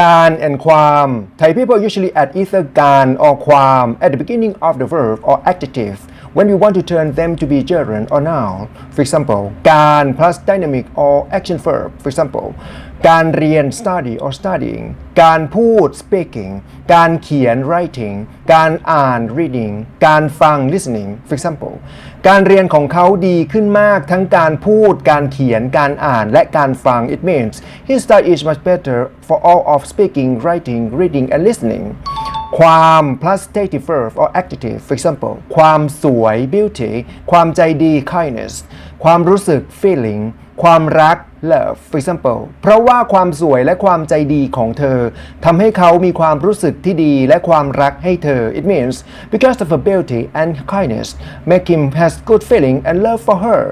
การ and ความ Thai people usually add either การ or ความ at the beginning of the verb or adjective when we want to turn them to be gerund or noun for example การ plus dynamic or action verb for example การเรียน study or studying การพูด speaking การเขียน writing การอ่าน reading การฟัง listening for example การเรียนของเขาดีขึ้นมากทั้งการพูด การเขียน การอ่าน และการฟัง it means his style is much better for all of speaking writing reading and listening ความ plus dative verb or adjective for example ความสวย beauty ความใจดี kindness ความรู้สึก feeling ความรัก love for example เพราะว่าความสวยและความใจดีของเธอทำให้เขามีความรู้สึกที่ดีและความรักให้เธอ it means because of her beauty and kindness make him has good feeling and love for her